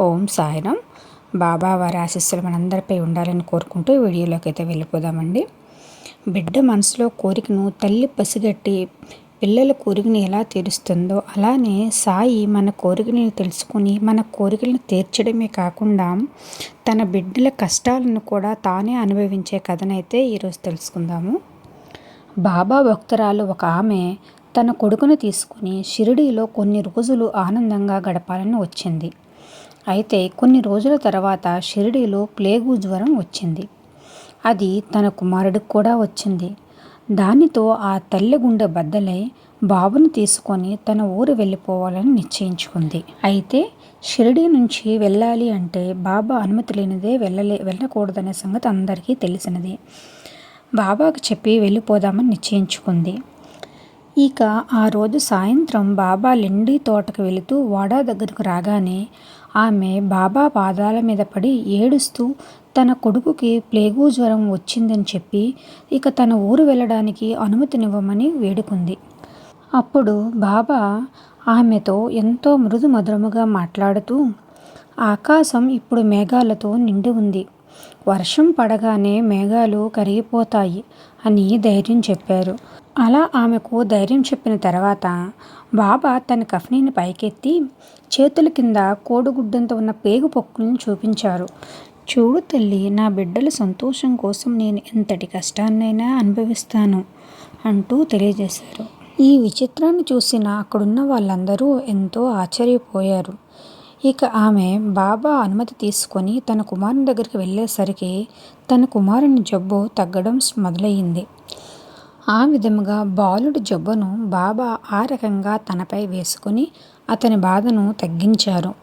ఓం సాయిరం బాబా వారి ఆశీస్సులు మనందరిపై ఉండాలని కోరుకుంటూ వీడియోలోకి అయితే వెళ్ళిపోదామండి. బిడ్డ మనసులో కోరికను తల్లి పసిగట్టి పిల్లల కోరికని ఎలా తీరుస్తుందో అలానే సాయి మన కోరికలను తెలుసుకుని మన కోరికలను తీర్చడమే కాకుండా తన బిడ్డల కష్టాలను కూడా తానే అనుభవించే కథనైతే ఈరోజు తెలుసుకుందాము. బాబా భక్తురాలు ఒక ఆమె తన కొడుకును తీసుకుని షిరిడీలో కొన్ని రోజులు ఆనందంగా గడపాలని వచ్చింది. అయితే కొన్ని రోజుల తర్వాత షిరిడీలో ప్లేగు జ్వరం వచ్చింది. అది తన కుమారుడికి కూడా వచ్చింది. దానితో ఆ తల్లి గుండె బద్దలై బాబును తీసుకొని తన ఊరు వెళ్ళిపోవాలని నిశ్చయించుకుంది. అయితే షిరిడీ నుంచి వెళ్ళాలి అంటే బాబా అనుమతి లేనిదే వెళ్ళలే వెళ్ళకూడదనే సంగతి అందరికీ తెలిసినదే. బాబాకు చెప్పి వెళ్ళిపోదామని నిశ్చయించుకుంది. ఇక ఆ రోజు సాయంత్రం బాబా లిండి తోటకు వెళుతూ వాడా దగ్గరకు రాగానే ఆమె బాబా పాదాల మీద పడి ఏడుస్తూ తన కొడుకుకి ప్లేగు జ్వరం వచ్చిందని చెప్పి ఇక తన ఊరు వెళ్ళడానికి అనుమతినివ్వమని వేడుకుంది. అప్పుడు బాబా ఆమెతో ఎంతో మృదు మధురముగా మాట్లాడుతూ ఆకాశం ఇప్పుడు మేఘాలతో నిండి ఉంది. వర్షం పడగానే మేఘాలు కరిగిపోతాయి అని ధైర్యం చెప్పారు. అలా ఆమెకు ధైర్యం చెప్పిన తర్వాత బాబా తన కఫ్నీని పైకెత్తి చేతుల కింద కోడిగుడ్డంతో ఉన్న పేగు పొక్కులను చూపించారు. చూడు తల్లి నా బిడ్డల సంతోషం కోసం నేను ఎంతటి కష్టాన్నైనా అనుభవిస్తాను అంటూ తెలియజేశారు. ఈ విచిత్రాన్ని చూసిన అక్కడున్న వాళ్ళందరూ ఎంతో ఆశ్చర్యపోయారు. ఇక ఆమె బాబా అనుమతి తీసుకొని తన కుమారుని దగ్గరికి వెళ్ళేసరికి తన కుమారుని జబ్బు తగ్గడం మొదలయ్యింది. ఆ విధముగా బాలుడి జబ్బును బాబా ఆ రకంగా తనపై వేసుకుని అతని బాధను తగ్గించారు.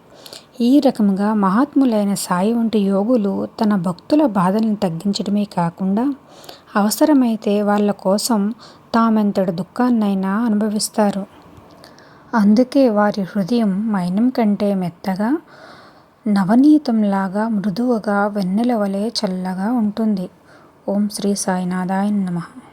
ఈ రకముగా మహాత్ములైన సాయి వంటి యోగులు తన భక్తుల బాధలను తగ్గించడమే కాకుండా అవసరమైతే వాళ్ళ కోసం తామెంతటి దుఃఖాన్నైనా అనుభవిస్తారు. అందుకే వారి హృదయం మైనం కంటే మెత్తగా నవనీతంలాగా మృదువుగా వెన్నెల వలె చల్లగా ఉంటుంది. ఓం శ్రీ సాయినాథాయ నమః.